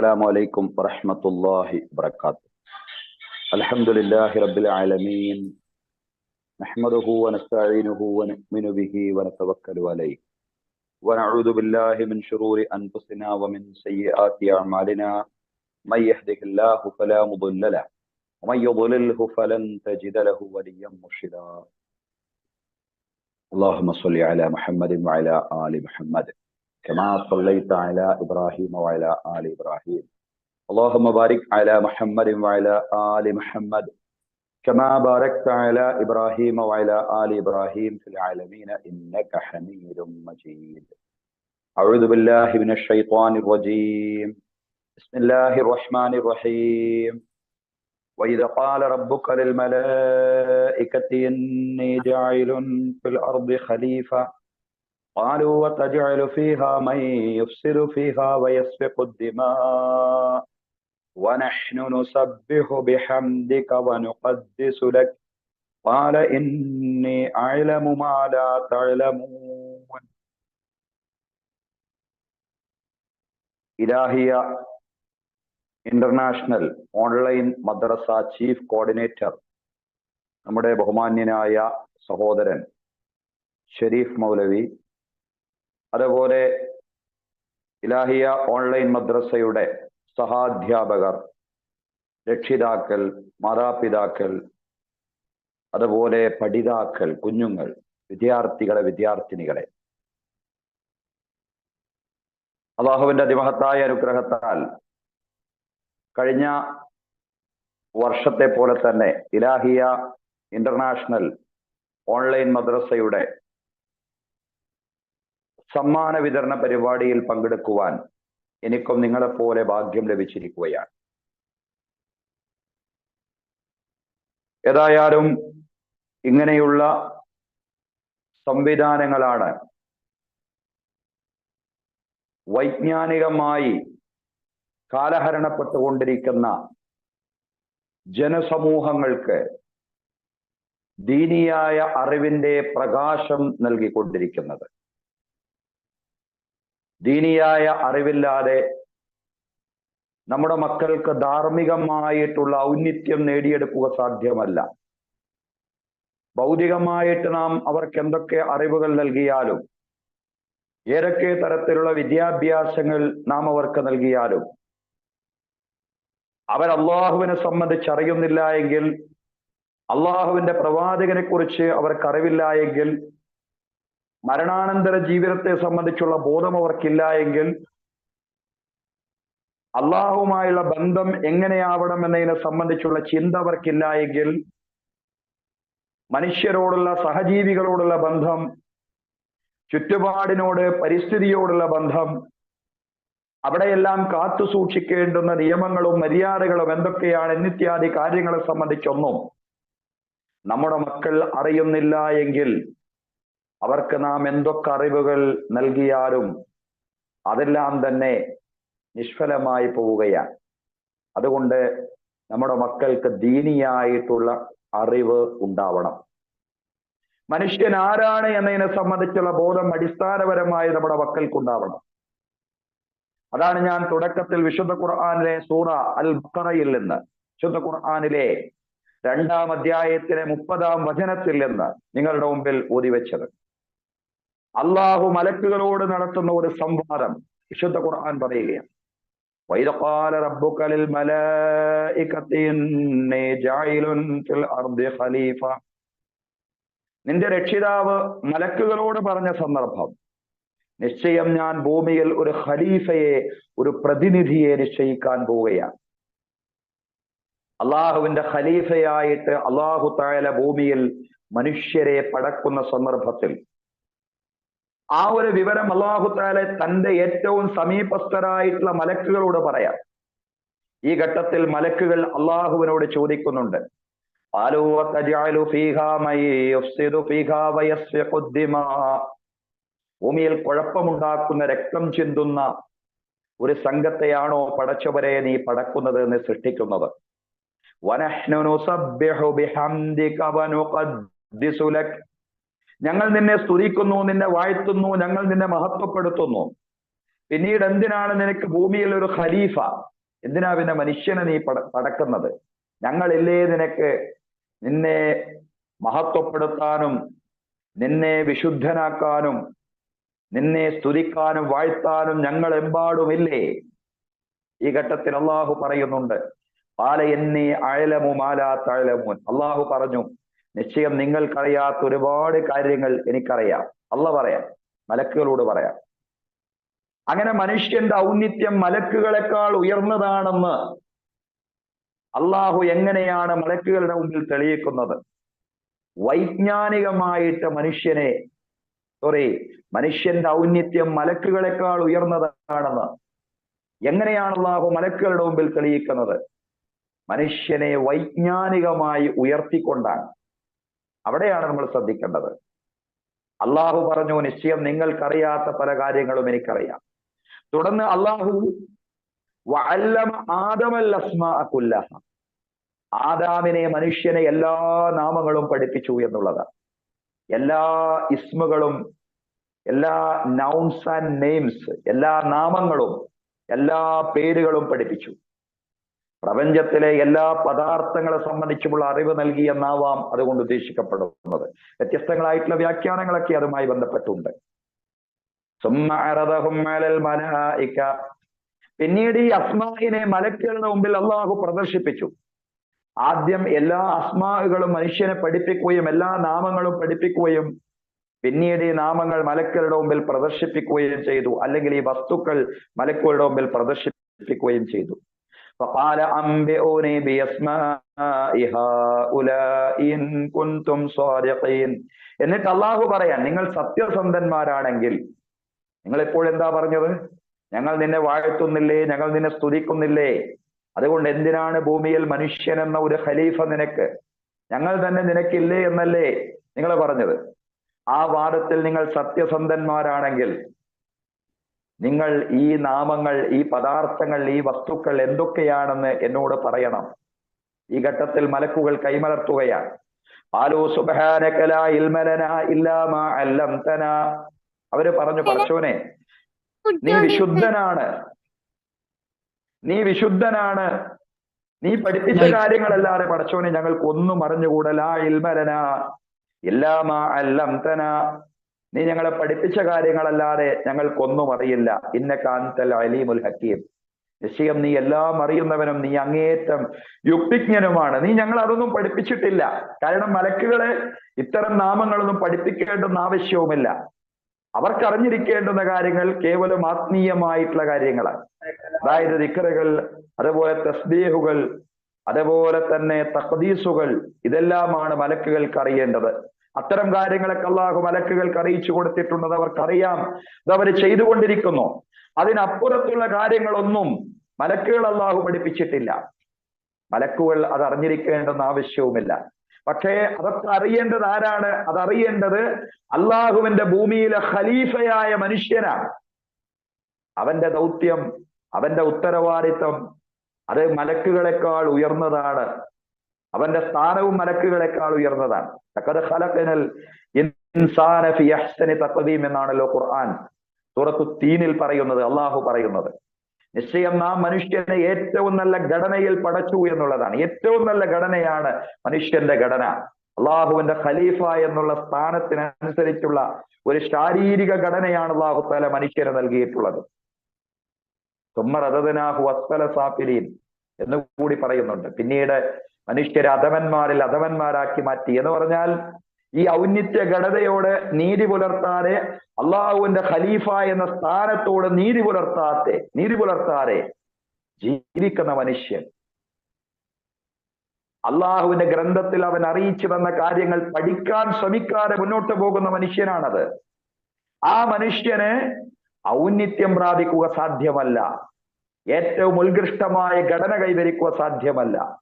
السلام عليكم ورحمة الله وبركاته. الحمد لله رب العالمين. نحمده ونستعينه ونؤمن به ونتوكل عليه. ونعوذ بالله من شرور أنفسنا ومن سيئات أعمالنا. من يهده الله فلا مضل له ومن يضلله فلن تجد له وليا مرشدا. اللهم صل على محمد وعلى آل محمد. كما صليت على إبراهيم وعلى آل إبراهيم. اللهم بارك على محمد وعلى آل محمد. كما باركت على إبراهيم وعلى آل إبراهيم في العالمين إنك حميد مجيد. أعوذ بالله من الشيطان الرجيم. بسم الله الرحمن الرحيم. وإذا قال ربك للملائكة إني جاعل في الأرض خليفة قالوا وتجعل فيها من يفسد فيها ويسفك الدماء ونحن نسبح بحمدك ونقدس لك قال إني أعلم ما لا تعلمون Ilahia international online മദ്രസ chief coordinator നമ്മുടെ ബഹുമാന്യനായ സഹോദരൻ ഷെരീഫ് മൗലവി അതുപോലെ ഇലാഹിയ ഓൺലൈൻ മദ്രസയുടെ സഹാധ്യാപകർ രക്ഷിതാക്കൾ മാതാപിതാക്കൾ അതുപോലെ പഠിതാക്കൾ കുഞ്ഞുങ്ങൾ വിദ്യാർത്ഥികളെ വിദ്യാർത്ഥിനികളെ. അള്ളാഹുവിന്റെ അതിമഹത്തായ അനുഗ്രഹത്താൽ കഴിഞ്ഞ വർഷത്തെ പോലെ തന്നെ ഇലാഹിയ ഇന്റർനാഷണൽ ഓൺലൈൻ മദ്രസയുടെ സമ്മാന വിതരണ പരിപാടിയിൽ പങ്കെടുക്കുവാൻ എനിക്കും നിങ്ങളെപ്പോലെ ഭാഗ്യം ലഭിച്ചിരിക്കുകയാണ്. ഏതായാലും ഇങ്ങനെയുള്ള സംവിധാനങ്ങളാണ് വൈജ്ഞാനികമായി കാലഹരണപ്പെട്ടുകൊണ്ടിരിക്കുന്ന ജനസമൂഹങ്ങൾക്ക് ദീനിയായ അറിവിന്റെ പ്രകാശം നൽകിക്കൊണ്ടിരിക്കുന്നത്. ദീനിയായ അറിവില്ലാതെ നമ്മുടെ മക്കൾക്ക് ധാർമ്മികമായിട്ടുള്ള ഔന്നിത്യം നേടിയെടുക്കുക സാധ്യമല്ല. ഭൗതികമായിട്ട് നാം അവർക്ക് എന്തൊക്കെ അറിവുകൾ നൽകിയാലും ഏതൊക്കെ തരത്തിലുള്ള വിദ്യാഭ്യാസങ്ങൾ നാം അവർക്ക് നൽകിയാലും അവർ അള്ളാഹുവിനെ സംബന്ധിച്ച് അറിയുന്നില്ല എങ്കിൽ അള്ളാഹുവിന്റെ പ്രവാചകനെ കുറിച്ച് അവർക്ക് അറിവില്ല എങ്കിൽ മരണാനന്തര ജീവിതത്തെ സംബന്ധിച്ചുള്ള ബോധം അവർക്കില്ല എങ്കിൽ അള്ളാഹുമായുള്ള ബന്ധം എങ്ങനെയാവണം എന്നതിനെ സംബന്ധിച്ചുള്ള ചിന്ത അവർക്കില്ല എങ്കിൽ മനുഷ്യരോടുള്ള സഹജീവികളോടുള്ള ബന്ധം ചുറ്റുപാടിനോട് പരിസ്ഥിതിയോടുള്ള ബന്ധം അവിടെയെല്ലാം കാത്തു സൂക്ഷിക്കേണ്ടുന്ന നിയമങ്ങളും മര്യാദകളും എന്തൊക്കെയാണ് എന്നിത്യാദി കാര്യങ്ങളെ സംബന്ധിച്ചൊന്നും നമ്മുടെ മക്കൾ അറിയുന്നില്ല എങ്കിൽ അവർക്ക് നാം എന്തൊക്കെ അറിവുകൾ നൽകിയാലും അതെല്ലാം തന്നെ നിഷ്ഫലമായി പോവുകയാണ്. അതുകൊണ്ട് നമ്മുടെ മക്കൾക്ക് ദീനിയായിട്ടുള്ള അറിവ് ഉണ്ടാവണം. മനുഷ്യൻ ആരാണ് എന്നതിനെ സംബന്ധിച്ചുള്ള ബോധം അടിസ്ഥാനപരമായി നമ്മുടെ മക്കൾക്ക് ഉണ്ടാവണം. അതാണ് ഞാൻ തുടക്കത്തിൽ വിശുദ്ധ ഖുർആാനിലെ സൂറ അൽ ബക്കറയിൽ നിന്ന് വിശുദ്ധ ഖുർആാനിലെ രണ്ടാം അധ്യായത്തിലെ മുപ്പതാം വചനത്തിൽ നിന്ന് നിങ്ങളുടെ മുമ്പിൽ ഓതിവെച്ചത് അള്ളാഹു മലക്കുകളോട് നടത്തുന്ന ഒരു സംവാദം വിശുദ്ധ ഖുർആൻ പറയുകയാണ് وَإِذْ رَبُّكَ لِلْمَلَائِكَةِ إِنِّي جَاعِلٌ فِي الْأَرْضِ خَلِيفَةً നിന്റെ രക്ഷിതാവ് മലക്കുകളോട് പറഞ്ഞ സന്ദർഭം നിശ്ചയം ഞാൻ ഭൂമിയിൽ ഒരു ഖലീഫയെ ഒരു പ്രതിനിധിയെ നിശ്ചയിക്കാൻ പോവുകയാണ് അള്ളാഹുവിന്റെ ഖലീഫയായിട്ട് അള്ളാഹു തായാല ഭൂമിയിൽ മനുഷ്യരെ പടക്കുന്ന സന്ദർഭത്തിൽ ആ ഒരു വിവരം അള്ളാഹു താല തന്റെ ഏറ്റവും സമീപസ്ഥരായിട്ടുള്ള മലക്കുകളോട് പറയാം. ഈ ഘട്ടത്തിൽ മലക്കുകൾ അള്ളാഹുവിനോട് ചോദിക്കുന്നുണ്ട്. ഭൂമിയിൽ കുഴപ്പമുണ്ടാക്കുന്ന രക്തം ചിന്തുന്ന ഒരു സംഘത്തെയാണോ പടച്ചവരെ നീ പടക്കുന്നത് എന്ന് സൃഷ്ടിക്കുന്നത് ഞങ്ങൾ നിന്നെ സ്തുതിക്കുന്നു നിന്നെ വാഴ്ത്തുന്നു ഞങ്ങൾ നിന്നെ മഹത്വപ്പെടുത്തുന്നു. പിന്നീട് എന്തിനാണ് നിനക്ക് ഭൂമിയിൽ ഒരു ഖലീഫ? എന്തിനാ പിന്നെ മനുഷ്യനെ നീ പട പടക്കുന്നത്? ഞങ്ങളില്ലേ നിനക്ക് നിന്നെ മഹത്വപ്പെടുത്താനും നിന്നെ വിശുദ്ധനാക്കാനും നിന്നെ സ്തുതിക്കാനും വാഴ്ത്താനും ഞങ്ങൾ എമ്പാടുമില്ലേ ഈ ഘട്ടത്തിൽ അള്ളാഹു പറയുന്നുണ്ട് പാല എന്നീ അഴലമു മാലാ തഴലമൂൻ അള്ളാഹു പറഞ്ഞു നിശ്ചയം നിങ്ങൾക്കറിയാത്ത ഒരുപാട് കാര്യങ്ങൾ എനിക്കറിയാം. അല്ല പറയാം. മലക്കുകളോട് പറയാം. അങ്ങനെ മനുഷ്യന്റെ ഔന്നിത്യം മലക്കുകളെക്കാൾ ഉയർന്നതാണെന്ന് അള്ളാഹു എങ്ങനെയാണ് മലക്കുകളുടെ മുമ്പിൽ തെളിയിക്കുന്നത്? വൈജ്ഞാനികമായിട്ട് മനുഷ്യനെ സോറി മനുഷ്യന്റെ ഔന്നിത്യം മലക്കുകളെക്കാൾ ഉയർന്നതാണെന്ന് എങ്ങനെയാണ് അള്ളാഹു മലക്കുകളുടെ മുമ്പിൽ തെളിയിക്കുന്നത്? മനുഷ്യനെ വൈജ്ഞാനികമായി ഉയർത്തിക്കൊണ്ടാണ്. അവിടെയാണ് നമ്മൾ ശ്രദ്ധിക്കേണ്ടത്. അള്ളാഹു പറഞ്ഞു നിശ്ചയം നിങ്ങൾക്കറിയാത്ത പല കാര്യങ്ങളും എനിക്കറിയാം. തുടർന്ന് അള്ളാഹു അസ്മാഅക്കുല്ലഹ ആദാമിനെ മനുഷ്യനെ എല്ലാ നാമങ്ങളും പഠിപ്പിച്ചു എന്നുള്ളതാണ് എല്ലാ ഇസ്മുകളും എല്ലാ നൗൺസ് ആൻഡ് നെയിംസ് എല്ലാ നാമങ്ങളും എല്ലാ പേരുകളും പഠിപ്പിച്ചു. പ്രപഞ്ചത്തിലെ എല്ലാ പദാർത്ഥങ്ങളെ സംബന്ധിച്ചുമുള്ള അറിവ് നൽകി എന്നാവാം അതുകൊണ്ട് ഉദ്ദേശിക്കപ്പെടുന്നത്. വ്യത്യസ്തങ്ങളായിട്ടുള്ള വ്യാഖ്യാനങ്ങളൊക്കെ അതുമായി ബന്ധപ്പെട്ടുണ്ട്. പിന്നീട് ഈ അസ്മാഹിനെ മലക്കുകളുടെ മുമ്പിൽ അള്ളാഹു പ്രദർശിപ്പിച്ചു. ആദ്യം എല്ലാ അസ്മാഹുകളും മനുഷ്യനെ പഠിപ്പിക്കുകയും എല്ലാ നാമങ്ങളും പഠിപ്പിക്കുകയും പിന്നീട് ഈ നാമങ്ങൾ മലക്കുകളുടെ മുമ്പിൽ പ്രദർശിപ്പിക്കുകയും ചെയ്തു. അല്ലെങ്കിൽ ഈ വസ്തുക്കൾ മലക്കുകളുടെ മുമ്പിൽ പ്രദർശിപ്പിക്കുകയും ചെയ്തു. فقال أنبئوني بأسماء هؤلاء إن كنتم صادقين എന്നിട്ട് അള്ളാഹു പറയാൻ നിങ്ങൾ സത്യസന്ധന്മാരാണെങ്കിൽ നിങ്ങൾ ഇപ്പോൾ എന്താ പറഞ്ഞത് ഞങ്ങൾ നിന്നെ വാഴ്ത്തുന്നില്ലേ ഞങ്ങൾ നിന്നെ സ്തുതിക്കുന്നില്ലേ അതുകൊണ്ട് എന്തിനാണ് ഭൂമിയിൽ മനുഷ്യൻ എന്ന ഒരു ഖലീഫ നിനക്ക് ഞങ്ങൾ തന്നെ നിനക്കില്ലേ എന്നല്ലേ നിങ്ങൾ പറഞ്ഞത് ആ വാദത്തിൽ നിങ്ങൾ സത്യസന്ധന്മാരാണെങ്കിൽ നിങ്ങൾ ഈ നാമങ്ങൾ ഈ പദാർത്ഥങ്ങൾ ഈ വസ്തുക്കൾ എന്തൊക്കെയാണെന്ന് എന്നോട് പറയണം. ഈ ഘട്ടത്തിൽ മലക്കുകൾ കൈമലർത്തുകയാണ്. ആലോ സുബാനകല ഇൽമലന ഇല്ലാമ അല്ലംതന. അവർ പറഞ്ഞു പറച്ചോനെ നീ വിശുദ്ധനാണ്. നീ വിശുദ്ധനാണ്. നീ പഠിപ്പിച്ച കാര്യങ്ങളല്ലാതെ പടച്ചോനെ ഞങ്ങൾക്ക് ഒന്നും അറിഞ്ഞുകൂടല ഇൽമലന ഇല്ലാമ അല്ലംതന. നീ ഞങ്ങളെ പഠിപ്പിച്ച കാര്യങ്ങളല്ലാതെ ഞങ്ങൾക്കൊന്നും അറിയില്ല. ഇന്ന കാന്തൽ അലീമുൽ ഹക്കീം. നിശ്ചയം നീ എല്ലാം അറിയുന്നവനും നീ അങ്ങേയറ്റം യുക്തിജ്ഞനുമാണ്. നീ ഞങ്ങൾ അതൊന്നും പഠിപ്പിച്ചിട്ടില്ല. കാരണം മലക്കുകളെ ഇത്തരം നാമങ്ങളൊന്നും പഠിപ്പിക്കേണ്ടെന്ന് ആവശ്യവുമില്ല. അവർക്ക് അറിഞ്ഞിരിക്കേണ്ടുന്ന കാര്യങ്ങൾ കേവലം ആത്മീയമായിട്ടുള്ള കാര്യങ്ങളാണ്. അതായത് ദിക്കറുകൾ അതുപോലെ തസ്ബീഹുകൾ അതുപോലെ തന്നെ തഖദീസുകൾ ഇതെല്ലാമാണ് മലക്കുകൾക്ക് അറിയേണ്ടത്. അത്തരം കാര്യങ്ങളൊക്കെ അള്ളാഹു മലക്കുകൾക്ക് അറിയിച്ചു കൊടുത്തിട്ടുണ്ട് അവർക്കറിയാം. അതവർ ചെയ്തുകൊണ്ടിരിക്കുന്നു. അതിനപ്പുറത്തുള്ള കാര്യങ്ങളൊന്നും മലക്കുകൾ അള്ളാഹു പഠിപ്പിച്ചിട്ടില്ല. മലക്കുകൾ അത് അറിഞ്ഞിരിക്കേണ്ടെന്ന് ആവശ്യവുമില്ല. പക്ഷേ അതൊക്കെ അറിയേണ്ടത് ആരാണ്? അതറിയേണ്ടത് അള്ളാഹുവിന്റെ ഭൂമിയിലെ ഖലീഫയായ മനുഷ്യനാണ്. അവന്റെ ദൗത്യം അവന്റെ ഉത്തരവാദിത്വം അത് മലക്കുകളെക്കാൾ ഉയർന്നതാണ്. അവന്റെ സ്ഥാനവും മലക്കുകളെക്കാൾ ഉയർന്നതാണ്. എന്നാണല്ലോ ഖുർആൻ സൂറത്തു തീനിൽ പറയുന്നത് അള്ളാഹു പറയുന്നത്. നിശ്ചയം നാം മനുഷ്യനെ ഏറ്റവും നല്ല ഘടനയിൽ പടച്ചു എന്നുള്ളതാണ്. ഏറ്റവും നല്ല ഘടനയാണ് മനുഷ്യന്റെ ഘടന. അള്ളാഹുവിന്റെ ഖലീഫ എന്നുള്ള സ്ഥാനത്തിനനുസരിച്ചുള്ള ഒരു ശാരീരിക ഘടനയാണ് അള്ളാഹു താല മനുഷ്യന് നൽകിയിട്ടുള്ളത്. സുമ്മറതനാഹു അസ്തല സാഫിലീൻ എന്ന് കൂടി പറയുന്നുണ്ട്. പിന്നീട് മനുഷ്യരെ അധവന്മാരിൽ അധവന്മാരാക്കി മാറ്റി എന്ന് പറഞ്ഞാൽ ഈ ഔന്നിത്യ ഘടതയോട് നീതി പുലർത്താതെ അള്ളാഹുവിന്റെ ഖലീഫ എന്ന സ്ഥാനത്തോട് നീതി പുലർത്താതെ നീതി പുലർത്താതെ ജീവിക്കുന്ന മനുഷ്യൻ. അള്ളാഹുവിന്റെ ഗ്രന്ഥത്തിൽ അവൻ അറിയിച്ചു തന്ന കാര്യങ്ങൾ പഠിക്കാൻ ശ്രമിക്കാതെ മുന്നോട്ട് പോകുന്ന മനുഷ്യനാണത്. ആ മനുഷ്യന് ഔന്നിത്യം പ്രാപിക്കുക സാധ്യമല്ല. ഏറ്റവും ഉത്കൃഷ്ടമായ ഘടന കൈവരിക്കുക സാധ്യമല്ല.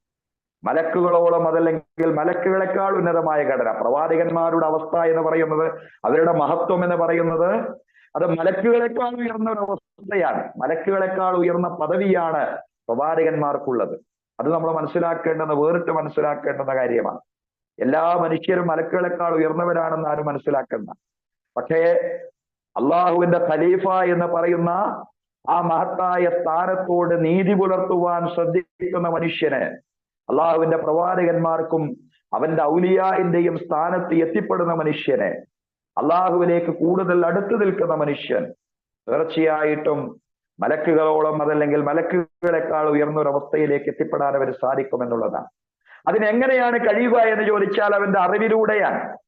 മലക്കുകളോളം അതല്ലെങ്കിൽ മലക്കുകളെക്കാൾ ഉന്നതമായ ഘടന. പ്രവാചകന്മാരുടെ അവസ്ഥ എന്ന് പറയുന്നത് അവരുടെ മഹത്വം എന്ന് പറയുന്നത് അത് മലക്കുകളെക്കാൾ ഉയർന്ന ഒരു അവസ്ഥയാണ്. മലക്കുകളെക്കാൾ ഉയർന്ന പദവിയാണ് പ്രവാചകന്മാർക്കുള്ളത്. അത് നമ്മൾ മനസ്സിലാക്കേണ്ടെന്ന് വേറിട്ട് മനസ്സിലാക്കേണ്ടുന്ന കാര്യമാണ്. എല്ലാ മനുഷ്യരും മലക്കുകളെക്കാൾ ഉയർന്നവരാണെന്ന് ആരും മനസ്സിലാക്കുന്ന പക്ഷേ അള്ളാഹുവിന്റെ ഖലീഫ എന്ന് പറയുന്ന ആ മഹത്തായ സ്ഥാനത്തോട് നീതി പുലർത്തുവാൻ ശ്രദ്ധിക്കുന്ന മനുഷ്യന് അള്ളാഹുവിന്റെ പ്രവാചകന്മാർക്കും അവന്റെ ഔലിയാന്റെയും സ്ഥാനത്ത് എത്തിപ്പെടുന്ന മനുഷ്യനെ അള്ളാഹുവിലേക്ക് കൂടുതൽ അടുത്തു നിൽക്കുന്ന മനുഷ്യൻ തീർച്ചയായിട്ടും മലക്കുകളോളം അതല്ലെങ്കിൽ മലക്കുകളെക്കാൾ ഉയർന്നൊരവസ്ഥയിലേക്ക് എത്തിപ്പെടാൻ അവന് സാധിക്കുമെന്നുള്ളതാണ്. അതിനെങ്ങനെയാണ് കഴിയുക എന്ന് ചോദിച്ചാൽ അവന്റെ അറിവിലൂടെയാണ്.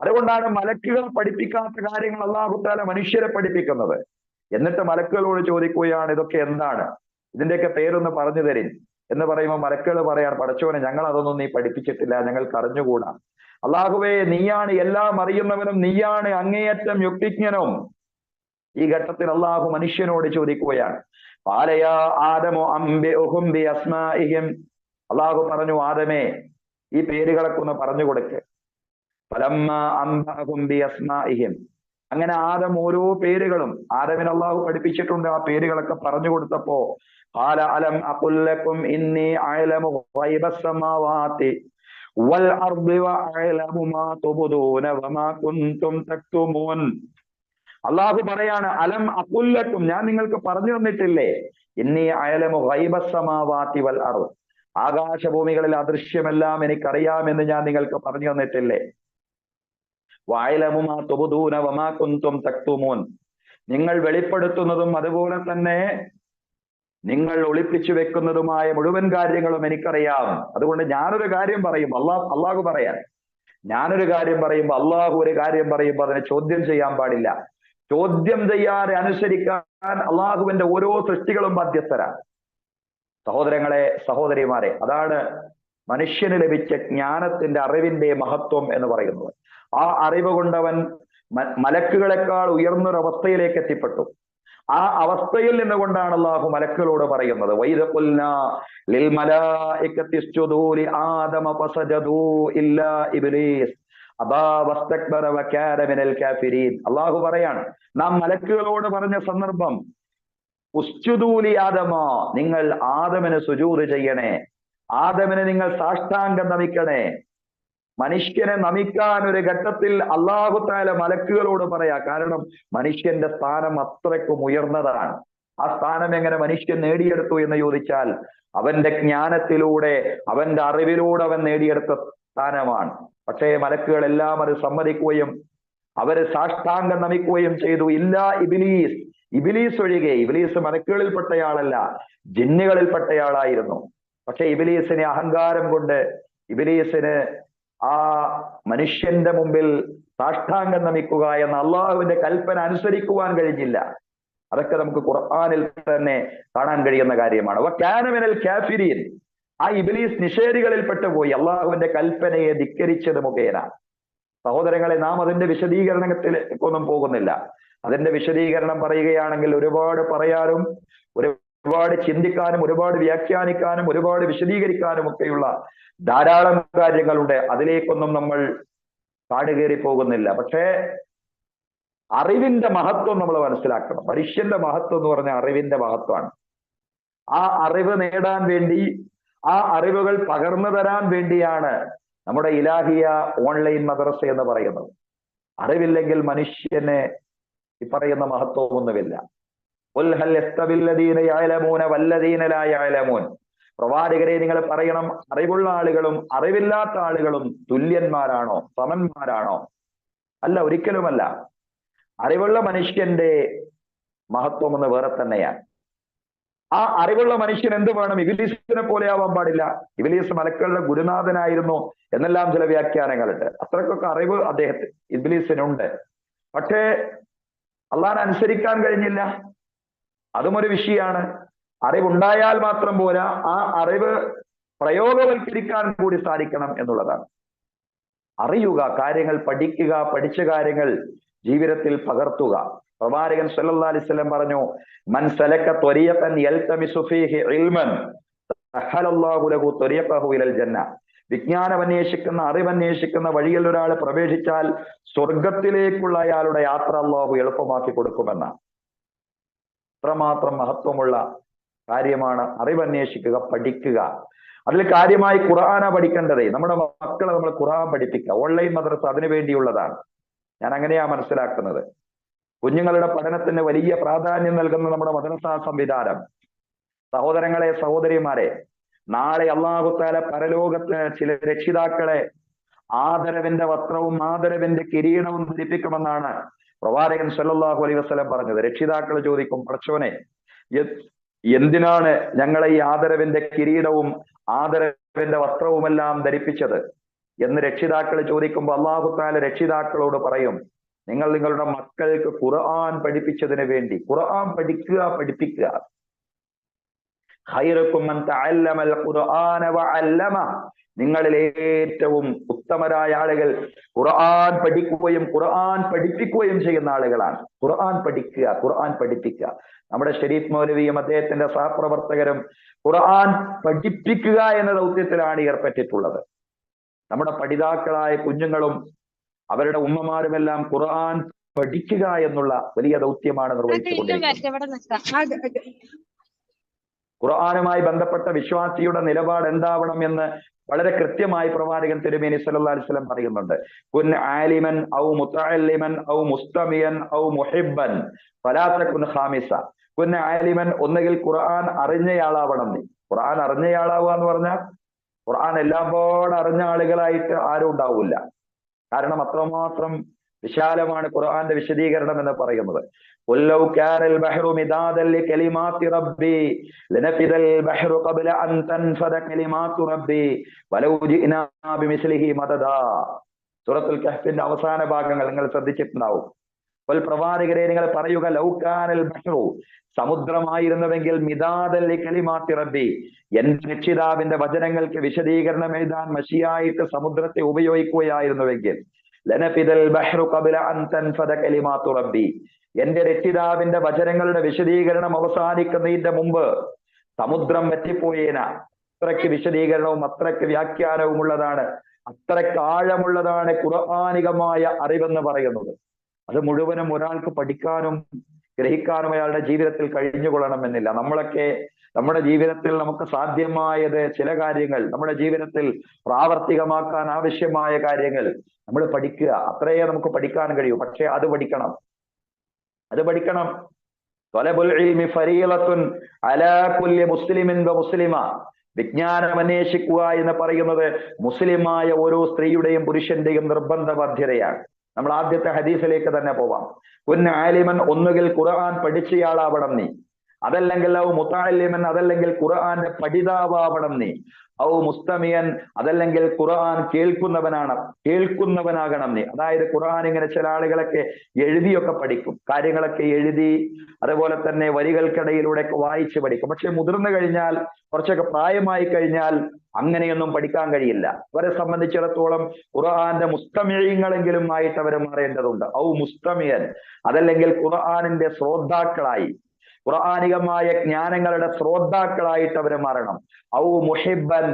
അതുകൊണ്ടാണ് മലക്കുകൾ പഠിപ്പിക്കാത്ത കാര്യങ്ങൾ അള്ളാഹുത്താല മനുഷ്യരെ പഠിപ്പിക്കുന്നത്. എന്നിട്ട് മലക്കുകളോട് ചോദിക്കുകയാണ് ഇതൊക്കെ എന്താണ്? ഇതിന്റെയൊക്കെ പേരൊന്ന് പറഞ്ഞു തരിൻ. എന്ന് പറയുമ്പോൾ മലക്കുകൾ പറയാൻ പടച്ചോനെ ഞങ്ങൾ അതൊന്നും നീ പഠിപ്പിച്ചിട്ടില്ല ഞങ്ങൾ അറിഞ്ഞുകൂടാ അള്ളാഹുവേ നീയാണ് എല്ലാം അറിയുന്നവനും നീയാണ് അങ്ങേയറ്റം യുക്തിജ്ഞനും. ഈ ഘട്ടത്തിൽ അള്ളാഹു മനുഷ്യനോട് ചോദിക്കുകയാണ്. പാലയാ അംബി അസ്മാഇഹിം. അള്ളാഹു പറഞ്ഞു ആദമേ ഈ പേരുകളൊക്കെ ഒന്ന് പറഞ്ഞു കൊടുക്ക്. ഫലമ്മ അംബഅഹും ബി അസ്മാഇഹിം. അങ്ങനെ ആദം ഓരോ പേരുകളും ആദമിന് അള്ളാഹു പഠിപ്പിച്ചിട്ടുണ്ട് ആ പേരുകളൊക്കെ പറഞ്ഞു കൊടുത്തപ്പോ قال ألم أقل لكم إني أعلم غيب السماوات والأرض وأعلم ما تبدون وما كنتم تكتمون അള്ളാഹു പറയാണ് അലം അക്കുല്ലക്കും ഞാൻ നിങ്ങൾക്ക് പറഞ്ഞു തന്നിട്ടില്ലേ ഇന്നീ അയലമു ഗൈബസമാവാത്തി വൽ അർ ആകാശഭൂമികളിൽ അദൃശ്യമെല്ലാം എനിക്കറിയാമെന്ന് ഞാൻ നിങ്ങൾക്ക് പറഞ്ഞു തന്നിട്ടില്ലേ വായലമുമാ കുന്തും നിങ്ങൾ വെളിപ്പെടുത്തുന്നതും അതുപോലെ തന്നെ നിങ്ങൾ ഒളിപ്പിച്ചു വെക്കുന്നതുമായ മുഴുവൻ കാര്യങ്ങളും എനിക്കറിയാം. അതുകൊണ്ട് ഞാനൊരു കാര്യം പറയും. അള്ളാഹ് അള്ളാഹു പറയാൻ. ഞാനൊരു കാര്യം പറയുമ്പോൾ അള്ളാഹു ഒരു കാര്യം പറയുമ്പോൾ അതിനെ ചോദ്യം ചെയ്യാൻ പാടില്ല. ചോദ്യം ചെയ്യാതെ അനുസരിക്കാൻ അള്ളാഹുവിന്റെ ഓരോ സൃഷ്ടികളും ബാധ്യസ്ഥരാണ് സഹോദരങ്ങളെ സഹോദരിമാരെ അതാണ് മനുഷ്യന് ലഭിച്ച ജ്ഞാനത്തിന്റെ അറിവിന്റെ മഹത്വം എന്ന് പറയുന്നത്. ആ അറിവ് കൊണ്ടവൻ മലക്കുകളെക്കാൾ ഉയർന്നൊരവസ്ഥയിലേക്ക് എത്തിപ്പെട്ടു. ആ അവസ്ഥയിൽ നിന്നുകൊണ്ടാണ് അള്ളാഹു മലക്കുകളോട് പറയുന്നത്. അള്ളാഹു പറയാണ് നാം മലക്കുകളോട് പറഞ്ഞ സന്ദർഭം ഉസ്തുദൂലി ആദമ നിങ്ങൾ ആദമിന് സുജൂത് ചെയ്യണേ ആദമിന് നിങ്ങൾ സാഷ്ടാംഗം നമിക്കണേ. മനുഷ്യനെ നമിക്കാൻ ഒരു ഘട്ടത്തിൽ അള്ളാഹുത്താല മലക്കുകളോട് പറയാ കാരണം മനുഷ്യന്റെ സ്ഥാനം അത്രയ്ക്കും ഉയർന്നതാണ്. ആ സ്ഥാനം എങ്ങനെ മനുഷ്യൻ നേടിയെടുത്തു എന്ന് ചോദിച്ചാൽ അവന്റെ ജ്ഞാനത്തിലൂടെ അവന്റെ അറിവിലൂടെ അവൻ നേടിയെടുത്ത സ്ഥാനമാണ്. പക്ഷേ മലക്കുകൾ എല്ലാം അത് സമ്മതിക്കുകയും അവർ സാഷ്ടാംഗം നമിക്കുകയും ചെയ്തു. ഇല്ല ഇബിലീസ്. ഇബിലീസ് ഒഴികെ ഇബിലീസ് മലക്കുകളിൽപ്പെട്ടയാളല്ല ജിന്നുകളിൽപ്പെട്ടയാളായിരുന്നു. പക്ഷെ ഇബിലീസിനെ അഹങ്കാരം കൊണ്ട് ഇബിലീസിന് ആ മനുഷ്യന്റെ മുമ്പിൽ സാഷ്ടാംഗം നമിക്കുക എന്ന അള്ളാഹുവിന്റെ കൽപ്പന അനുസരിക്കുവാൻ കഴിഞ്ഞില്ല. അതൊക്കെ നമുക്ക് ഖുർആാനിൽ തന്നെ കാണാൻ കഴിയുന്ന കാര്യമാണ്. കാനമിനൽ കാഫിരീൻ. ആ ഇബിലീസ് നിഷേധികളിൽ പെട്ടുപോയി. അള്ളാഹുവിന്റെ കൽപ്പനയെ ധിക്കരിച്ചത് മുഖേന. സഹോദരങ്ങളെ നാം അതിന്റെ വിശദീകരണത്തിലേക്കൊന്നും പോകുന്നില്ല. അതിന്റെ വിശദീകരണം പറയുകയാണെങ്കിൽ ഒരുപാട് പറയാനും ഒരുപാട് ചിന്തിക്കാനും ഒരുപാട് വ്യാഖ്യാനിക്കാനും ഒരുപാട് വിശദീകരിക്കാനും ഒക്കെയുള്ള ധാരാളം കാര്യങ്ങളുണ്ട്. അതിലേക്കൊന്നും നമ്മൾ കാടുകേറി പോകുന്നില്ല. പക്ഷേ അറിവിന്റെ മഹത്വം നമ്മൾ മനസ്സിലാക്കണം. മനുഷ്യന്റെ മഹത്വം എന്ന് പറഞ്ഞ അറിവിന്റെ മഹത്വമാണ്. ആ അറിവ് നേടാൻ വേണ്ടി ആ അറിവുകൾ പകർന്നു തരാൻ വേണ്ടിയാണ് നമ്മുടെ ഇലാഹിയ ഓൺലൈൻ മദ്രസ എന്ന് പറയുന്നത്. അറിവില്ലെങ്കിൽ മനുഷ്യനെ ഈ പറയുന്ന മഹത്വമൊന്നുമില്ല. പ്രവാചകരെ നിങ്ങൾ പറയണം അറിവുള്ള ആളുകളും അറിവില്ലാത്ത ആളുകളും തുല്യന്മാരാണോ സമന്മാരാണോ? അല്ല ഒരിക്കലുമല്ല. അറിവുള്ള മനുഷ്യന്റെ മഹത്വം എന്ന് വേറെ തന്നെയാണ് ആ അറിവുള്ള മനുഷ്യൻ എന്ത് വേണം? ഇബിലീസിനെ പോലെ ആവാൻ പാടില്ല. ഇബിലീസ് മലക്കളുടെ ഗുരുനാഥനായിരുന്നു എന്നെല്ലാം ചില വ്യാഖ്യാനങ്ങളുണ്ട്. അത്രക്കൊക്കെ അറിവ് അദ്ദേഹത്തിന് ഇബിലീസിനുണ്ട്. പക്ഷേ അള്ളാൻ അനുസരിക്കാൻ കഴിഞ്ഞില്ല. അതും ഒരു വിഷയമാണ് അറിവുണ്ടായാൽ മാത്രം പോരാ ആ അറിവ് പ്രയോഗവൽക്കരിക്കാൻ കൂടി സാധിക്കണം എന്നുള്ളതാണ്. അറിയുക കാര്യങ്ങൾ പഠിക്കുക പഠിച്ച കാര്യങ്ങൾ ജീവിതത്തിൽ പകർത്തുക. പ്രവാചകൻ സല്ലല്ലാഹു അലൈഹി വസല്ലം പറഞ്ഞു മൻ സലക ത്വരീഖൻ യൽതമിസു ഫീഹി ഇൽമൻ തഹല്ലല്ലാഹു ലഹു ത്വരീഖഹു ഇലൽ ജന്ന. വിജ്ഞാനം അന്വേഷിക്കുന്ന അറിവന്വേഷിക്കുന്ന വഴിയിൽ ഒരാൾ പ്രവേശിച്ചാൽ സ്വർഗത്തിലേക്കുള്ള അയാളുടെ യാത്ര അള്ളാഹു എളുപ്പമാക്കി കൊടുക്കുമെന്നാണ്. അത്രമാത്രം മഹത്വമുള്ള കാര്യമാണ് അറിവന്വേഷിക്കുക പഠിക്കുക. അതിൽ കാര്യമായി ഖുർആന പഠിക്കേണ്ടതേ. നമ്മുടെ മക്കളെ നമ്മൾ ഖുർആൻ പഠിപ്പിക്കുക. ഓൺലൈൻ മദ്രസ അതിനു വേണ്ടിയുള്ളതാണ്. ഞാൻ അങ്ങനെയാ മനസ്സിലാക്കുന്നത്. കുഞ്ഞുങ്ങളുടെ പഠനത്തിന് വലിയ പ്രാധാന്യം നൽകുന്ന നമ്മുടെ മദ്രസാ സംവിധാനം. സഹോദരങ്ങളെ സഹോദരിമാരെ നാളെ അള്ളാഹുത്താല പരലോകത്ത് ചില രക്ഷിതാക്കളെ ആദരവിന്റെ വസ്ത്രവും ആദരവിന്റെ കിരീടവും ധരിപ്പിക്കുമെന്നാണ് പ്രവാചകൻ സല്ലല്ലാഹു അലൈഹി വസല്ലം പറഞ്ഞത് രക്ഷിതാക്കൾ ചോദിക്കും പടച്ചോനെ എന്തിനാണ് ഞങ്ങളെ ഈ ആദരവിന്റെ കിരീടവും ആദരവിന്റെ വസ്ത്രവുമെല്ലാം ധരിപ്പിച്ചത്? എന്ന് രക്ഷിതാക്കൾ ചോദിക്കുമ്പോൾ അള്ളാഹുത്താല രക്ഷിതാക്കളോട് പറയും നിങ്ങൾ നിങ്ങളുടെ മക്കൾക്ക് ഖുർആൻ പഠിപ്പിച്ചതിന് വേണ്ടി ഖുർആൻ പഠിക്കുക പഠിപ്പിക്കുക. നിങ്ങളിൽ ഏറ്റവും ഉത്തമരായ ആളുകൾ ഖുർആൻ പഠിക്കുകയും ഖുർആൻ പഠിപ്പിക്കുകയും ചെയ്യുന്ന ആളുകളാണ്. ഖുർആൻ പഠിക്കുക ഖുർആൻ പഠിപ്പിക്കുക. നമ്മുടെ ഷരീഫ് മൗലവിയും അദ്ദേഹത്തിന്റെ സഹപ്രവർത്തകരും ഖുർആൻ പഠിപ്പിക്കുക എന്ന ദൗത്യത്തിലാണ് ഏർപ്പെട്ടിട്ടുള്ളത്. നമ്മുടെ പഠിതാക്കളായ കുഞ്ഞുങ്ങളും അവരുടെ ഉമ്മമാരുമെല്ലാം ഖുർആൻ പഠിക്കുക എന്നുള്ള വലിയ ദൗത്യമാണ് നിർവഹിച്ചത് നിർവഹിച്ചുകൊണ്ടിരിക്കുന്നത് വരട്ടെ ഇവിടെ നിൽക്കാം അത് അത് ഖുർആാനുമായി ബന്ധപ്പെട്ട വിശ്വാസിയുടെ നിലപാട് എന്താവണം എന്ന് വളരെ കൃത്യമായി പ്രവാചകൻ തിരുമേനി സല്ലല്ലാഹു അലൈഹി വസല്ലം പറയുന്നുണ്ട്. കുൻ ആലിമൻ ഔ മുതഅല്ലിമൻ ഔ മുസ്തമിയൻ ഔ മുഹിബ്ബൻ ഫലാ തകുൻ ഖാമിസ. കുൻ ആലിമൻ ഒന്നുകിൽ ഖുർആൻ അറിഞ്ഞയാളാവണം നീ. ഖുർആൻ അറിഞ്ഞയാളാവുക എന്ന് പറഞ്ഞാൽ ഖുർആൻ എല്ലാം പോലെ അറിഞ്ഞ ആളുകളായിട്ട് ആരും ഉണ്ടാവില്ല. കാരണം അത്രമാത്രം വിശാലമാണ് ഖുർആന്റെ വിശദീകരണം എന്ന് പറയുന്നത് قل لو كان البحر مدادا لكلمات ربي لنفذ البحر قبل أن تنفذ كلمات ربي ولو جئنا بمثله مددا സൂറത്തുൽ കഹ്ഫിന്റെ അവസാന ഭാഗങ്ങൾ നിങ്ങൾ ശ്രദ്ധിച്ചിട്ടുണ്ടാവും അപ്പോൾ പ്രവാചകരെ നിങ്ങൾ പറയുക ലൗകാനൽ ബഹ്റു സമുദ്രമായിരുന്നുവെങ്കിൽ മിതാദൽ കലിമാത്തി റബ്ബി എന്റെ രക്ഷിതാവിന്റെ വചനങ്ങൾക്ക് വിശദീകരണം എഴുതാൻ മഷിയായിട്ട് സമുദ്രത്തെ ഉപയോഗിക്കുകയായിരുന്നുവെങ്കിൽ എന്റെ രക്ഷിതാവിന്റെ വചനങ്ങളുടെ വിശദീകരണം അവസാനിക്കുന്നതിന്റെ മുമ്പ് സമുദ്രം വറ്റിപ്പോയേന. അത്രയ്ക്ക് വിശദീകരണവും അത്രയ്ക്ക് വ്യാഖ്യാനവും ഉള്ളതാണ് അത്രയ്ക്ക് ആഴമുള്ളതാണ് ഖുർആാനികമായ അറിവെന്ന് പറയുന്നത്. അത് മുഴുവനും ഒരാൾക്ക് പഠിക്കാനും ഗ്രഹിക്കാനും അയാളുടെ ജീവിതത്തിൽ കഴിഞ്ഞുകൊള്ളണമെന്നില്ല. നമ്മളൊക്കെ നമ്മുടെ ജീവിതത്തിൽ നമുക്ക് സാധ്യമായത് ചില കാര്യങ്ങൾ നമ്മുടെ ജീവിതത്തിൽ പ്രാവർത്തികമാക്കാൻ ആവശ്യമായ കാര്യങ്ങൾ നമ്മൾ പഠിക്കുക. അത്രയേ നമുക്ക് പഠിക്കാൻ കഴിയൂ. പക്ഷെ അത് പഠിക്കണം. അത് പഠിക്കണം. മുസ്ലിമിൻ മുസ്ലിമ. വിജ്ഞാനം അന്വേഷിക്കുക എന്ന് പറയുന്നത് മുസ്ലിമായ ഓരോ സ്ത്രീയുടെയും പുരുഷന്റെയും നിർബന്ധ ബാധ്യതയാണ്. നമ്മൾ ആദ്യത്തെ ഹദീസിലേക്ക് തന്നെ പോവാം. കുൻ ആലിമൻ ഒന്നുകിൽ ഖുർആൻ പഠിച്ചയാളാവണം നീ. അതല്ലെങ്കിൽ ഔ മുത്താലിമൻ അതല്ലെങ്കിൽ ഖുർആന്റെ പഠിതാവാവണം നീ. ഔ മുസ്തമിയൻ അതല്ലെങ്കിൽ ഖുർആൻ കേൾക്കുന്നവനാണ് കേൾക്കുന്നവനാകണം നീ. അതായത് ഖുർആൻ ഇങ്ങനെ ചില ആളുകളൊക്കെ എഴുതിയൊക്കെ പഠിക്കും. കാര്യങ്ങളൊക്കെ എഴുതി അതുപോലെ തന്നെ വരികൾക്കിടയിലൂടെ വായിച്ച് പഠിക്കും. പക്ഷെ മുതിർന്നു കഴിഞ്ഞാൽ കുറച്ചൊക്കെ പ്രായമായി കഴിഞ്ഞാൽ അങ്ങനെയൊന്നും പഠിക്കാൻ കഴിയില്ല. അവരെ സംബന്ധിച്ചിടത്തോളം ഖുർആന്റെ മുസ്തമിഴങ്ങളെങ്കിലും ആയിട്ട് അവർ മാറേണ്ടതുണ്ട്. ഔ മുസ്തമിയൻ അതല്ലെങ്കിൽ ഖുർആാനിന്റെ ശ്രോതാക്കളായി ഖുർആാനികമായ ജ്ഞാനങ്ങളുടെ ശ്രോതാക്കളായിട്ട് അവർ മാറണം. ഔ മുഹിബൻ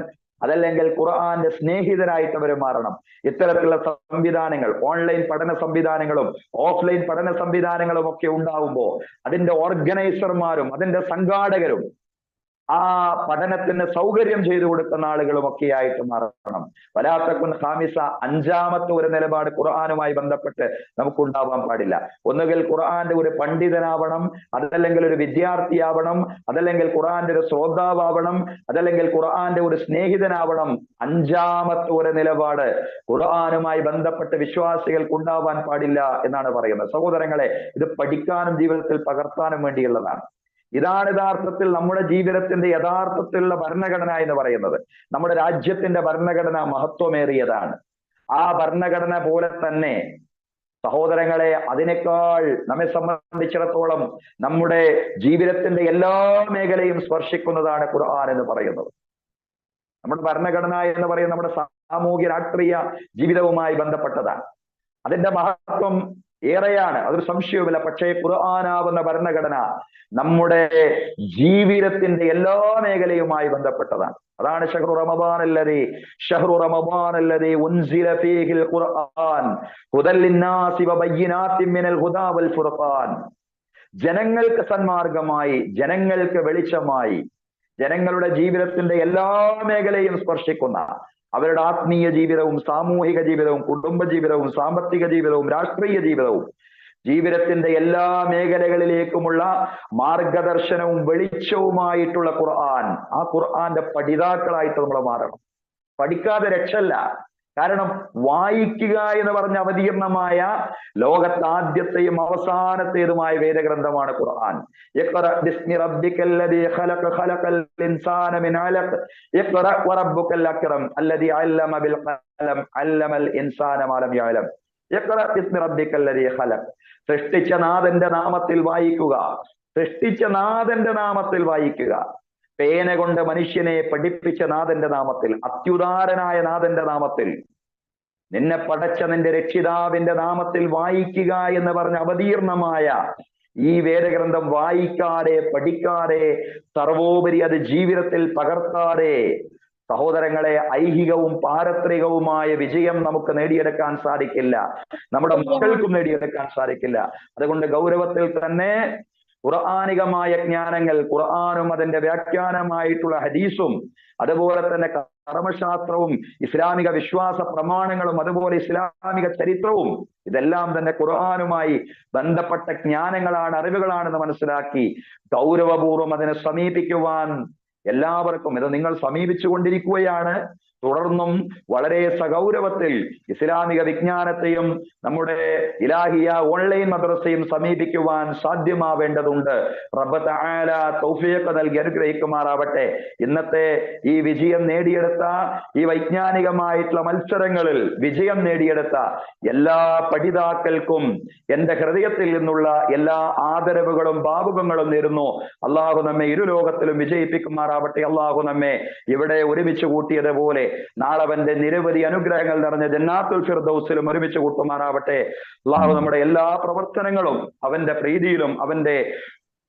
അതല്ലെങ്കിൽ ഖുർആന്റെ സ്നേഹിതരായിട്ട് അവർ മാറണം. ഇത്തരത്തിലുള്ള സംവിധാനങ്ങൾ ഓൺലൈൻ പഠന സംവിധാനങ്ങളും ഓഫ്ലൈൻ പഠന സംവിധാനങ്ങളും ഒക്കെ ഉണ്ടാവുമ്പോൾ അതിന്റെ ഓർഗനൈസർമാരും അതിന്റെ സംഘാടകരും ആ പഠനത്തിന് സൗകര്യം ചെയ്തു കൊടുക്കുന്ന ആളുകളും ഒക്കെ ആയിട്ട് മാറണം. വലാത്തക്കുൻ ഹാമിസ അഞ്ചാമത്തെ ഒരു നിലപാട് ഖുർആാനുമായി ബന്ധപ്പെട്ട് നമുക്ക് ഉണ്ടാവാൻ പാടില്ല. ഒന്നുകിൽ ഖുർആന്റെ ഒരു പണ്ഡിതനാവണം അതല്ലെങ്കിൽ ഒരു വിദ്യാർത്ഥിയാവണം അതല്ലെങ്കിൽ ഖുർആന്റെ ഒരു ശ്രോതാവാവണം അതല്ലെങ്കിൽ ഖുർആന്റെ ഒരു സ്നേഹിതനാവണം. അഞ്ചാമത്തെ ഒരു നിലപാട് ഖുർആാനുമായി ബന്ധപ്പെട്ട് വിശ്വാസികൾക്ക് ഉണ്ടാവാൻ പാടില്ല എന്നാണ് പറയുന്നത്. സഹോദരങ്ങളെ ഇത് പഠിക്കാനും ജീവിതത്തിൽ പകർത്താനും വേണ്ടിയുള്ളതാണ്. ഇതാണ് യഥാർത്ഥത്തിൽ നമ്മുടെ ജീവിതത്തിന്റെ യഥാർത്ഥത്തിലുള്ള ഭരണഘടന എന്ന് പറയുന്നത്. നമ്മുടെ രാജ്യത്തിന്റെ ഭരണഘടന മഹത്വമേറിയതാണ്. ആ ഭരണഘടന പോലെ തന്നെ സഹോദരങ്ങളെ അതിനേക്കാൾ നമ്മെ സംബന്ധിച്ചിടത്തോളം നമ്മുടെ ജീവിതത്തിന്റെ എല്ലാ മേഖലയും സ്പർശിക്കുന്നതാണ് ഖുർആൻ എന്ന് പറയുന്നത്. നമ്മുടെ ഭരണഘടന എന്ന് പറയുന്നത് നമ്മുടെ സാമൂഹ്യ രാഷ്ട്രീയ ജീവിതവുമായി ബന്ധപ്പെട്ടതാണ്. അതിന്റെ മഹത്വം ഏറെയാണ്. അതൊരു സംശയവുമില്ല. പക്ഷേ ഖുർആനാവുന്ന ഭരണഘടന നമ്മുടെ ജീവിതത്തിന്റെ എല്ലാ മേഖലയുമായി ബന്ധപ്പെട്ടതാണ്. അതാണ് ഷഹ്റു റമദാൻ അല്ലതി ഷഹ്റു റമദാൻ അല്ലതി ഉൻസില ഫീഹിൽ ഖുർആൻ. ഹുദൽ ലിന്നാസി വബയ്യിനാത്തിൻ മിനൽ ഹുദാ വൽ ഫുർഖാൻ. ജനങ്ങൾക്ക് സന്മാർഗമായി ജനങ്ങൾക്ക് വെളിച്ചമായി ജനങ്ങളുടെ ജീവിതത്തിന്റെ എല്ലാ മേഖലയും സ്പർശിക്കുന്ന അവരുടെ ആത്മീയ ജീവിതവും സാമൂഹിക ജീവിതവും കുടുംബ ജീവിതവും സാമ്പത്തിക ജീവിതവും രാഷ്ട്രീയ ജീവിതവും ജീവിതത്തിന്റെ എല്ലാ മേഖലകളിലേക്കുമുള്ള മാർഗദർശനവും വെളിച്ചവുമായിട്ടുള്ള ഖുർആൻ. ആ ഖുർആന്റെ പഠിതാക്കളായിട്ട് നമ്മൾ മാറണം. പഠിക്കാതെ രക്ഷല്ല കാരണം വായിക്കുക എന്ന് പറഞ്ഞ അവതീർണമായ ലോകത്താദ്യത്തെയും അവസാനത്തേതുമായ വേദഗ്രന്ഥമാണ് ഖുർആൻ. സൃഷ്ടിച്ച നാഥന്റെ നാമത്തിൽ വായിക്കുക. സൃഷ്ടിച്ച നാഥന്റെ നാമത്തിൽ വായിക്കുക. പേന കൊണ്ട് മനുഷ്യനെ പഠിപ്പിച്ച നാഥന്റെ നാമത്തിൽ അത്യുദാരനായ നാഥന്റെ നാമത്തിൽ നിന്നെ പടച്ച നിന്റെ രക്ഷിതാവിന്റെ നാമത്തിൽ വായിക്കുക എന്ന് പറഞ്ഞ അവതീർണമായ ഈ വേദഗ്രന്ഥം വായിക്കാതെ പഠിക്കാതെ സർവോപരി അത് ജീവിതത്തിൽ പകർത്താതെ സഹോദരങ്ങളെ ഐഹികവും പാരത്രികവുമായ വിജയം നമുക്ക് നേടിയെടുക്കാൻ സാധിക്കില്ല. നമ്മുടെ മക്കൾക്കും നേടിയെടുക്കാൻ സാധിക്കില്ല. അതുകൊണ്ട് ഗൗരവത്തിൽ തന്നെ ഖുർആാനികമായ ജ്ഞാനങ്ങൾ ഖുർആാനും അതിന്റെ വ്യാഖ്യാനമായിട്ടുള്ള ഹദീസും അതുപോലെ തന്നെ കർമ്മശാസ്ത്രവും ഇസ്ലാമിക വിശ്വാസ പ്രമാണങ്ങളും അതുപോലെ ഇസ്ലാമിക ചരിത്രവും ഇതെല്ലാം തന്നെ ഖുർആാനുമായി ബന്ധപ്പെട്ട ജ്ഞാനങ്ങളാണ് അറിവുകളാണെന്ന് മനസ്സിലാക്കി ഗൗരവപൂർവം അതിനെ സമീപിക്കുവാൻ എല്ലാവർക്കും ഇത് നിങ്ങൾ സമീപിച്ചു കൊണ്ടിരിക്കുകയാണ് തുടർന്നും വളരെ സഗൗരവത്തിൽ ഇസ്ലാമിക വിജ്ഞാനത്തെയും നമ്മുടെ ഇലാഹിയ ഓൺലൈൻ മദ്രസയും സമീപിക്കുവാൻ സാധ്യമാവേണ്ടതുണ്ട്. റബ്ബ് തആല തൗഫീഖ് നൽകി അനുഗ്രഹിക്കുമാറാവട്ടെ. ഇന്നത്തെ ഈ വിജയം നേടിയെടുത്ത ഈ വൈജ്ഞാനികമായിട്ടുള്ള മത്സരങ്ങളിൽ വിജയം നേടിയെടുത്ത എല്ലാ പഠിതാക്കൾക്കും എന്റെ ഹൃദയത്തിൽ നിന്നുള്ള എല്ലാ ആദരവുകളും ഭാവുകങ്ങളും നേരുന്നു. അള്ളാഹു നമ്മെ ഇരു ലോകത്തിലും വിജയിപ്പിക്കുമാറാവട്ടെ. അള്ളാഹു നമ്മെ ഇവിടെ ഒരുമിച്ച് കൂട്ടിയതുപോലെ നാളെ അവന്റെ നിരവധി അനുഗ്രഹങ്ങൾ നിറഞ്ഞ ജന്നാത്തുൽ ഫിർദൌസിലും ഒരുമിച്ച് കൂട്ടുമാറാവട്ടെ. അള്ളാഹു നമ്മുടെ എല്ലാ പ്രവർത്തനങ്ങളും അവന്റെ പ്രീതിയിലും അവന്റെ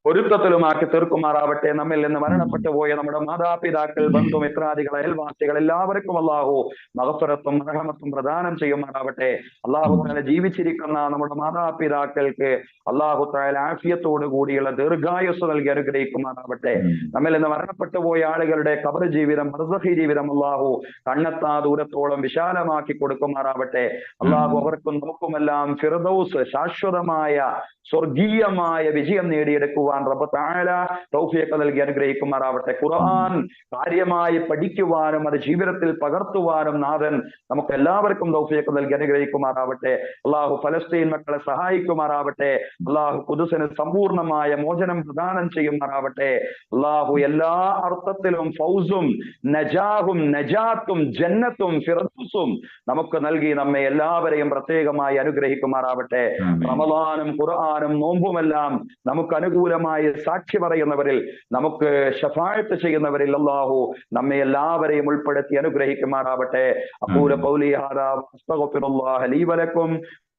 പൊരുത്തത്തിലുമാക്കി തീർക്കുമാറാവട്ടെ. നമ്മിൽ നിന്ന് മരണപ്പെട്ടു പോയ നമ്മുടെ മാതാപിതാക്കൾ ബന്ധു മിത്രാദികൾ അയൽവാസികൾ എല്ലാവർക്കും അള്ളാഹു മഹഫറത്തും മരണമത്വം പ്രദാനം ചെയ്യുമാറാവട്ടെ. അള്ളാഹു താല ജീവിച്ചിരിക്കുന്ന നമ്മുടെ മാതാപിതാക്കൾക്ക് അള്ളാഹു താല ആഫിയത്തോടു കൂടിയുള്ള ദീർഘായുസ് നൽകി അനുഗ്രഹിക്കുമാറാവട്ടെ. നമ്മിൽ നിന്ന് മരണപ്പെട്ടു പോയ ആളുകളുടെ കബർ ജീവിതം മർസഹി ജീവിതം അള്ളാഹു കണ്ണെത്താ ദൂരത്തോളം വിശാലമാക്കി കൊടുക്കുമാറാവട്ടെ. അള്ളാഹു അവർക്കും നമുക്കുമെല്ലാം ഫിർദൌസ് ശാശ്വതമായ സ്വർഗീയമായ വിജയം നേടിയെടുക്കുവാൻ റബ്ബ് താഴ തൗഫീഖ് നൽകി അനുഗ്രഹിക്കുമാറാവട്ടെ. ഖുർആൻ കാര്യമായി പഠിക്കുവാനും അത് ജീവിതത്തിൽ പകർത്തുവാനും നാഥൻ നമുക്ക് എല്ലാവർക്കും തൗഫിയൊക്കെ നൽകി അനുഗ്രഹിക്കുമാറാവട്ടെ. അള്ളാഹു ഫലസ്തീൻ മക്കളെ സഹായിക്കുമാറാവട്ടെ. അള്ളാഹു കുതുസിന് സമ്പൂർണമായ മോചനം പ്രദാനം ചെയ്യുമാറാവട്ടെ. അള്ളാഹു എല്ലാ അർത്ഥത്തിലും ഫൗസും നജാഹും നജാത്തും ജന്നത്തും ഫിറസും നമുക്ക് നൽകി നമ്മെ എല്ലാവരെയും പ്രത്യേകമായി അനുഗ്രഹിക്കുമാറാവട്ടെ. റമദാനും ഖുർആാനും നോമ്പുമെല്ലാം നമുക്ക് അനുകൂലമായി സാക്ഷി പറയുന്നവരിൽ നമുക്ക് ഷഫായത്ത് ചെയ്യുന്നവരിൽ അള്ളാഹു നമ്മെ എല്ലാവരെയും ഉൾപ്പെടുത്തി അനുഗ്രഹിക്കുമാറാവട്ടെ. അപൂര പൗലി ഹാദാ അസ്തഗ്ഫിറുല്ലാഹ ലീ വലക്കും.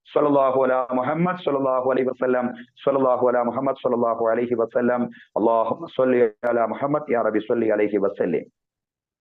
സല്ലല്ലാഹു അലാ മുഹമ്മദ് സലാഹു അലൈഹി വസ്ലം സലാഹു അല മുഹമ്മദ് സലാഹു അലൈഹി വസ്ലം അള്ളാഹു അലാ മുഹമ്മദ് യാ റബി സ്വല്ലി അലൈഹി വസല്ലം.